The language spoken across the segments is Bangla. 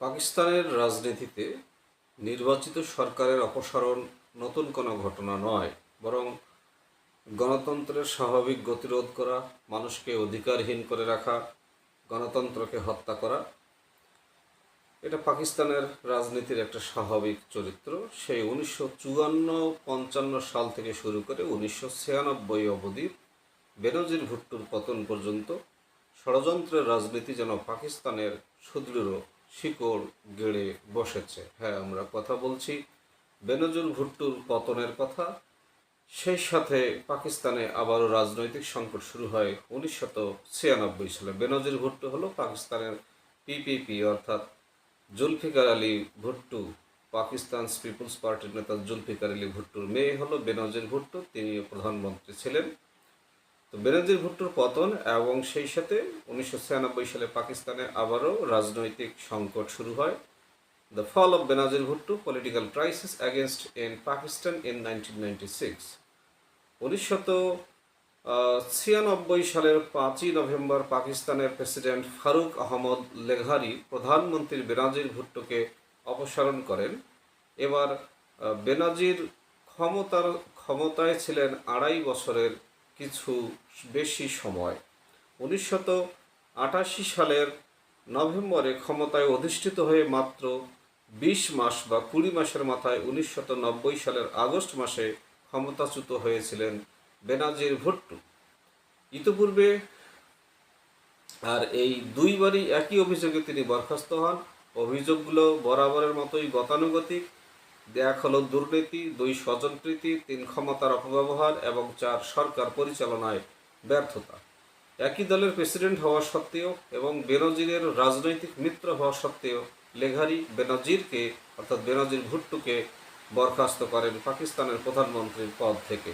পাকিস্তানের রাজনীতিতে নির্বাচিত সরকারের অপসারণ নতুন কোনো ঘটনা নয়, বরং গণতন্ত্রের স্বাভাবিক গতিরোধ করা, মানুষকে অধিকারহীন করে রাখা, গণতন্ত্রকে হত্যা করা। এটা পাকিস্তানের রাজনীতির একটা স্বাভাবিক চরিত্র। সেই উনিশশো চুয়ান্ন পঞ্চান্ন সাল থেকে শুরু করে উনিশশো ছিয়ানব্বই অবধি বেনজির ভুট্টোর পতন পর্যন্ত ষড়যন্ত্রের রাজনীতি যেন পাকিস্তানের সুদৃঢ় শিকড় গেড়ে বসেছে। হ্যাঁ আমরা কথা বলছি বেনজির ভুট্টুর পতনের কথা। সেই সাথে পাকিস্তানে আবারও রাজনৈতিক সংকট শুরু হয় উনিশশো ছিয়ানব্বই সালে। বেনজির ভুট্টো হলো পাকিস্তানের পিপিপি অর্থাৎ জুলফিকার আলী ভুট্টু। পাকিস্তান পিপুলস পার্টির নেতা জুলফিকার আলী ভুট্টুর মেয়ে হলো বেনজির ভুট্টো। তিনি প্রধানমন্ত্রী ছিলেন। তো ভুট্টোর পতন এবং সেই সাথে উনিশশো ছিয়ানব্বই সালে পাকিস্তানে আবারও রাজনৈতিক সংকট শুরু হয়। The fall of Benazir Bhutto political crisis against in Pakistan in nineteen ninety six ছিয়ানব্বই সালের পাঁচই নভেম্বর পাকিস্তানের প্রেসিডেন্ট ফারুক আহমদ লেঘারি প্রধানমন্ত্রী বেনাজির ভুট্টোকে অপসারণ করেন। এবার বেনাজির ক্ষমতার, ক্ষমতায় ছিলেন আড়াই বছরের কিছু বেশি সময়। উনিশশত আটাশি সালের নভেম্বরে ক্ষমতায় অধিষ্ঠিত হয়ে মাত্র বিশ মাস বা কুড়ি মাসের মাথায় উনিশশত নব্বই সালের আগস্ট মাসে ক্ষমতাচ্যুত হয়েছিলেন বেনাজির ভুট্টো। ইতিপূর্বে আর এই দুইবারই একই অভিযোগে তিনি বরখাস্ত হন। অভিযোগগুলো বরাবরের মতোই গতানুগতিক। এক হলো দুর্নীতি, দুই স্বজনপ্রীতি তিন ক্ষমতার অপব্যবহার এবং চার সরকার পরিচালনায় ব্যর্থতা। একই দলের প্রেসিডেন্ট হওয়া সত্ত্বেও এবং বেনজিরের রাজনৈতিক মিত্র হওয়া সত্ত্বেও লেঘারি বেনজিরকে, অর্থাৎ বেনজির ভুট্টুকে বরখাস্ত করেন পাকিস্তানের প্রধানমন্ত্রীর পদ থেকে।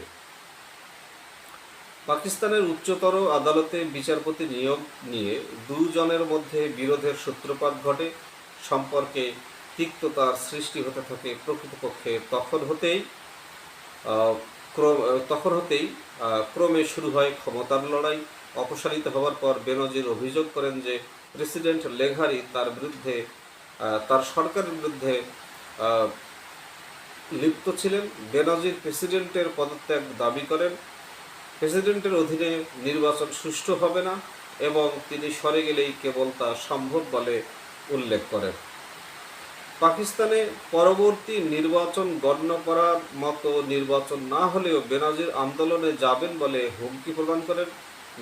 পাকিস্তানের উচ্চতর আদালতে বিচারপতি নিয়োগ নিয়ে দুজনের মধ্যে বিরোধের সূত্রপাত ঘটে। সম্পর্কে তিক্ততার সৃষ্টি হতে থাকে প্রকৃতপক্ষে। তখন হতেই তখন হতেই ক্রমে শুরু হয় ক্ষমতার লড়াই। অপসারিত হওয়ার পর বেনজির অভিযোগ করেন যে, প্রেসিডেন্ট লেঘারি তার বিরুদ্ধে তার সরকারের বিরুদ্ধে লিপ্ত ছিলেন। বেনজির প্রেসিডেন্টের পদত্যাগ দাবি করেন। প্রেসিডেন্টের অধীনে নির্বাচন সুষ্ঠু হবে না এবং তিনি সরে গেলেই কেবল তা সম্ভব বলে উল্লেখ করেন। পাকিস্তানে পরবর্তী নির্বাচন গণ্য করার মতো নির্বাচন না হলেও বেনাজির আন্দোলনে যাবেন বলে হুমকি প্রদান করেন।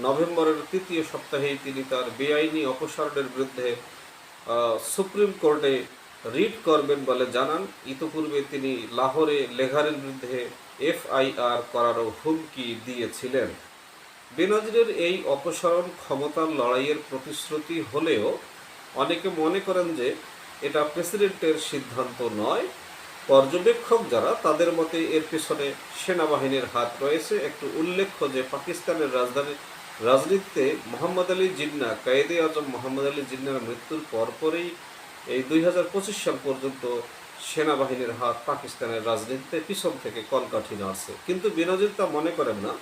নভেম্বরের তৃতীয় সপ্তাহেই তিনি তার বেআইনি অপসারণের বিরুদ্ধে সুপ্রিম কোর্টে রিট করবেন বলে জানান। ইতোপূর্বে তিনি লাহোরে লেঘারের বিরুদ্ধে এফআইআর করারও হুমকি দিয়েছিলেন। বেনজিরের এই অপসারণ ক্ষমতার লড়াইয়ের প্রতিশ্রুতি হলেও অনেকে মনে করেন যে এটা প্রেসিডেন্টের সিদ্ধান্ত নয়। পর্যবেক্ষক যারা, তাদের মতে এর পেছনে সেনাবাহিনীর হাত রয়েছে। একটু উল্লেখ্য যে পাকিস্তানের রাজধানী রাজনীতিতে মোহাম্মদ আলী জিন্না, কায়েদে আজম মোহাম্মদ আলী জিন্নার মৃত্যুর পরপরই এই দুই হাজার পঁচিশ সাল পর্যন্ত সেনাবাহিনীর হাত পাকিস্তানের রাজনীতিতে পিছন থেকে কলকাঠি নাড়ছে। কিন্তু বিনজির তা মনে করেন না।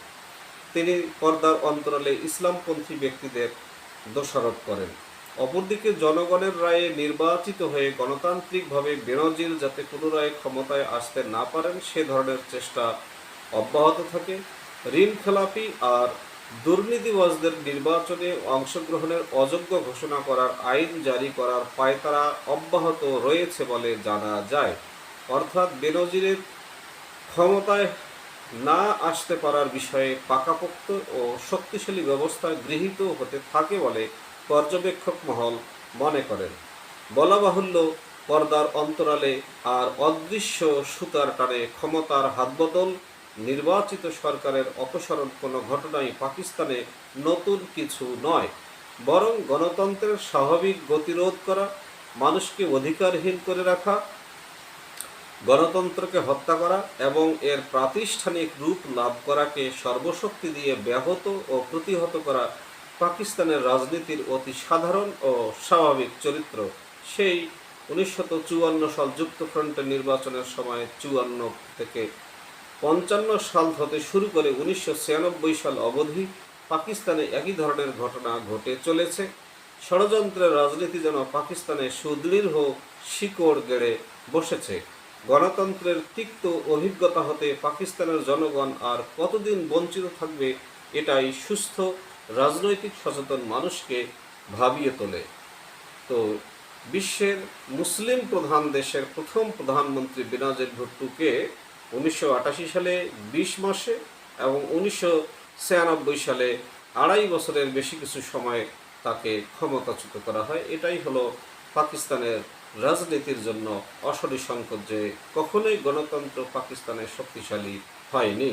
তিনি পর্দার অন্তরালে ইসলামপন্থী ব্যক্তিদের দোষারোপ করেন। অপরদিকে জনগণের রায়ে নির্বাচিত হয়ে গণতান্ত্রিকভাবে বেনজির যাতে পুনরায় ক্ষমতায় আসতে না পারেন, সে ধরনের চেষ্টা অব্যাহত থাকে। ঋণ খেলাপি আর দুর্নীতিবাজদের নির্বাচনে অংশগ্রহণের অযোগ্য ঘোষণা করার আইন জারি করার পায়তারা অব্যাহত রয়েছে বলে জানা যায়। অর্থাৎ বেনজিরের ক্ষমতায় না আসতে পারার বিষয়ে পাকাপোক্ত ও শক্তিশালী ব্যবস্থা গৃহীত হতে থাকে বলে পর্যবেক্ষক মহল মনে করেন। বলা বাহুল্য পর্দার অন্তরালে আর অদৃশ্য সুতার টানে ক্ষমতার হাতবদল, নির্বাচিত সরকারের অপসারণ কোনো ঘটনাই পাকিস্তানে নতুন কিছু নয়, বরং গণতন্ত্রের স্বাভাবিক গতিরোধ করা, মানুষকে অধিকারহীন করে রাখা, গণতন্ত্রকে হত্যা করা এবং এর প্রাতিষ্ঠানিক রূপ লাভ করাকে সর্বশক্তি দিয়ে ব্যাহত ও প্রতিহত করা পাকিস্তানের রাজনীতির অতি সাধারণ ও স্বাভাবিক চরিত্র, সেই উনিশশো চুয়ান্ন সাল যুক্তফ্রন্টের নির্বাচনের সময় চুয়ান্ন থেকে পঞ্চান্ন সাল হতে শুরু করে উনিশশো ছিয়ানব্বই সাল অবধি পাকিস্তানে একই ধরনের ঘটনা ঘটে চলেছে। ষড়যন্ত্রের রাজনীতি যেন পাকিস্তানে সুদৃঢ় শিকড় গেড়ে বসেছে। গণতন্ত্রের তিক্ত অভিজ্ঞতা হতে পাকিস্তানের জনগণ আর কতদিন বঞ্চিত থাকবে এটাই সুস্থ রাজনৈতিক সচেতন মানুষকে ভাবিয়ে তোলে। তো বিশ্বের মুসলিম প্রধান দেশের প্রথম প্রধানমন্ত্রী বেনাজির ভুট্টোকে উনিশশো সালে বিশ মাসে এবং উনিশশো ছিয়ানব্বই সালে আড়াই বছরের বেশি কিছু সময় তাকে ক্ষমতাচ্যুত করা হয়। এটাই হলো পাকিস্তানের রাজনীতির জন্য অসরি সংকট যে কখনোই গণতন্ত্র পাকিস্তানের শক্তিশালী হয়নি।